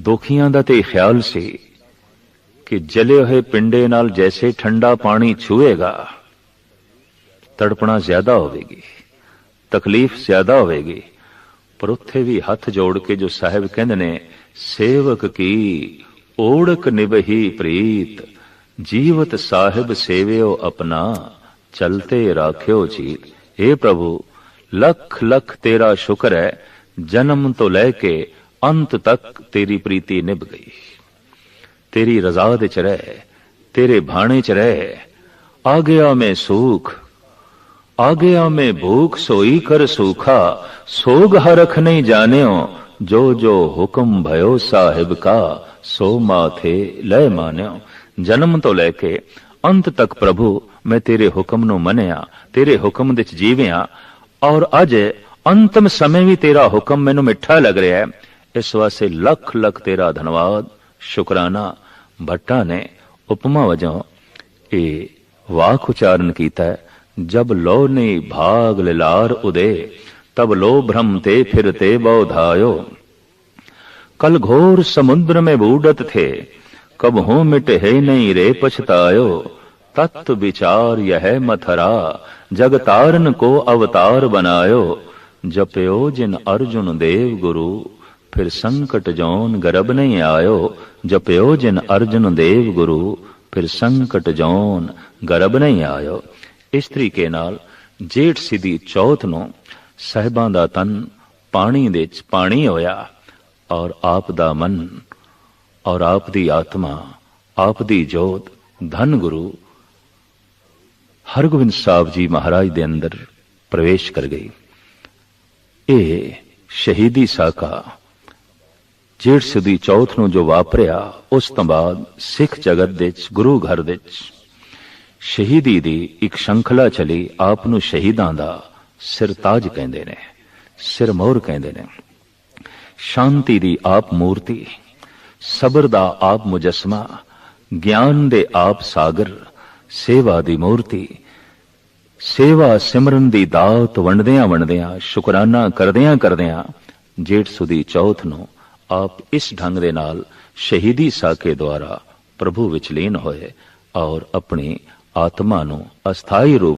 [SPEAKER 1] ਦੋਖੀਆਂ ਦਾ ਤੇ ਖਿਆਲ ਸੀ ਕਿ ਜਲੇ ਹੋਏ ਪਿੰਡੇ ਨਾਲ ਜੈਸੇ ਠੰਡਾ ਪਾਣੀ ਛੂਏਗਾ, ਤੜਪਣਾ ਜ਼ਿਆਦਾ ਹੋਵੇਗੀ, ਤਕਲੀਫ ਜ਼ਿਆਦਾ ਹੋਵੇਗੀ। ਪਰ ਉੱਥੇ ਵੀ ਹੱਥ ਜੋੜ ਕੇ ਜੋ ਸਾਹਿਬ ਕਹਿੰਦੇ ਨੇ, ਸੇਵਕ ਕੀ, ਓੜਕ ਨਿਭਹੀ ਪ੍ਰੀਤ, ਜੀਵਤ ਸਾਹਿਬ ਸੇਵਿਓ ਆਪਣਾ, ਚਲਤੇ ਰਾਖਿਓ ਜੀ ਏ ਪ੍ਰਭੂ, ਲੱਖ ਲੱਖ ਤੇਰਾ ਸ਼ੁਕਰ ਹੈ, ਜਨਮ ਤੋਂ ਲੈ ਕੇ ਅੰਤ ਤੱਕ ਤੇਰੀ ਪ੍ਰੀਤੀ ਨਿਭ ਗਈ। ਤੇਰੀ ਰਜ਼ਾ ਦੇ ਚ ਰਹਿ, ਤੇਰੇ ਭਾਣੇ ਚ ਰਹਿ, ਆ ਗਿਆ ਮੈਂ ਸੁਖ ਆ ਗਿਆ ਮੈਂ ਭੂਖ ਸੋਈ ਕਰ ਸੂਖਾ ਸੋਗ ਹਰਖ ਨਹੀਂ ਜਾਣਿਓ ਜੋ ਜੋ ਹੁਕਮ ਭਇਓ ਸਾਹਿਬ ਕਾ ਸੋ ਮਾਥੇ ਲੈ ਮਾਨਿਓ ਜਨਮ ਤੋਂ ਲੈ ਕੇ ਅੰਤ ਤੱਕ ਪ੍ਰਭੂ ਮੈਂ ਤੇਰੇ ਹੁਕਮ ਨੂੰ ਮੰਨਿਆ ਤੇਰੇ ਹੁਕਮ ਵਿੱਚ ਜੀਵਿਆ ਔਰ ਅੱਜ ਅੰਤਮ ਸਮੇਂ ਵੀ ਤੇਰਾ ਹੁਕਮ ਮੈਨੂੰ ਮਿੱਠਾ ਲੱਗ ਰਿਹਾ ਹੈ ਇਸ ਵਾਸਤੇ ਲੱਖ ਲੱਖ ਤੇਰਾ ਧੰਨਵਾਦ ਸ਼ੁਕਰਾਨਾ ਭੱਟਾ ਨੇ ਉਪਮਾ ਵਜੋਂ ਇਹ ਵਾਕ ਉਚਾਰਨ ਕੀਤਾ ਹੈ जब लो ने भाग लार उदे तब लो भ्रमते फिरते बौधायो कल घोर समुद्र में बूढ़त थे कब हो मिट है नहीं रे पछतायो तत्व विचार यह मथरा जगतारन को अवतार बनायो जपयो जिन अर्जुन देव गुरु फिर संकट जौन गर्भ नहीं आयो जपयो जिन अर्जुन देव गुरु फिर संकट जौन गर्भ नहीं आयो ਇਸ ਤਰੀਕੇ ਨਾਲ ਜੇਠ ਸਿੱਧੀ ਚੌਥ ਨੂੰ ਸਹਿਬਾਂ ਦਾ ਤਨ ਪਾਣੀ ਦੇ ਚ ਪਾਣੀ ਹੋਇਆ ਔਰ ਆਪ ਦਾ ਮਨ ਔਰ ਆਪ ਦੀ ਆਤਮਾ, ਆਪ ਦੀ ਜੋਤ, ਧੰਨ ਗੁਰੂ ਹਰਗੋਬਿੰਦ ਸਾਹਿਬ ਜੀ ਮਹਾਰਾਜ ਦੇ ਅੰਦਰ ਪ੍ਰਵੇਸ਼ ਕਰ ਗਈ। ਇਹ ਸ਼ਹੀਦੀ ਸਾਕਾ ਜੇਠ ਸਿੱਧੀ ਚੌਥ ਨੂੰ ਜੋ ਵਾਪਰਿਆ, ਉਸ ਤੋਂ ਬਾਅਦ ਸਿੱਖ ਜਗਤ ਦੇ ਵਿੱਚ ਗੁਰੂ ਘਰ ਦੇ ਵਿੱਚ ਸ਼ਹੀਦੀ ਦੀ ਇੱਕ ਸ਼ੰਖਲਾ ਚਲੀ ਆਪ ਨੂੰ ਸ਼ਹੀਦਾਂ ਦਾ ਸਿਰਤਾਜ ਕਹਿੰਦੇ ਨੇ, ਸਿਰਮੌਰ ਕਹਿੰਦੇ ਨੇ। ਸ਼ਾਂਤੀ ਦੀ ਆਪ ਮੂਰਤੀ, ਸਬਰ ਦਾ ਆਪ ਮੁਜਸਮਾ, ਗਿਆਨ ਦੇ ਆਪ ਸਾਗਰ, ਸੇਵਾ ਦੀ ਮੂਰਤੀ, ਸੇਵਾ ਸਿਮਰਨ ਦੀ ਦਾਤ ਵੰਡਦਿਆਂ ਵੰਡਦਿਆਂ, ਸ਼ੁਕਰਾਨਾ ਕਰਦਿਆਂ ਕਰਦਿਆਂ ਜੇਠ ਸੁਦੀ ਚੌਥ ਨੂੰ ਆਪ ਇਸ ਢੰਗ ਦੇ ਨਾਲ ਸ਼ਹੀਦੀ ਸਾਕੇ ਦੁਆਰਾ ਪ੍ਰਭੂ ਵਿੱਚ ਲੀਨ ਹੋਏ ਔਰ ਆਪਣੀ ਆਤਮਾ ਨੂੰ ਅਸਥਾਈ ਰੂਪ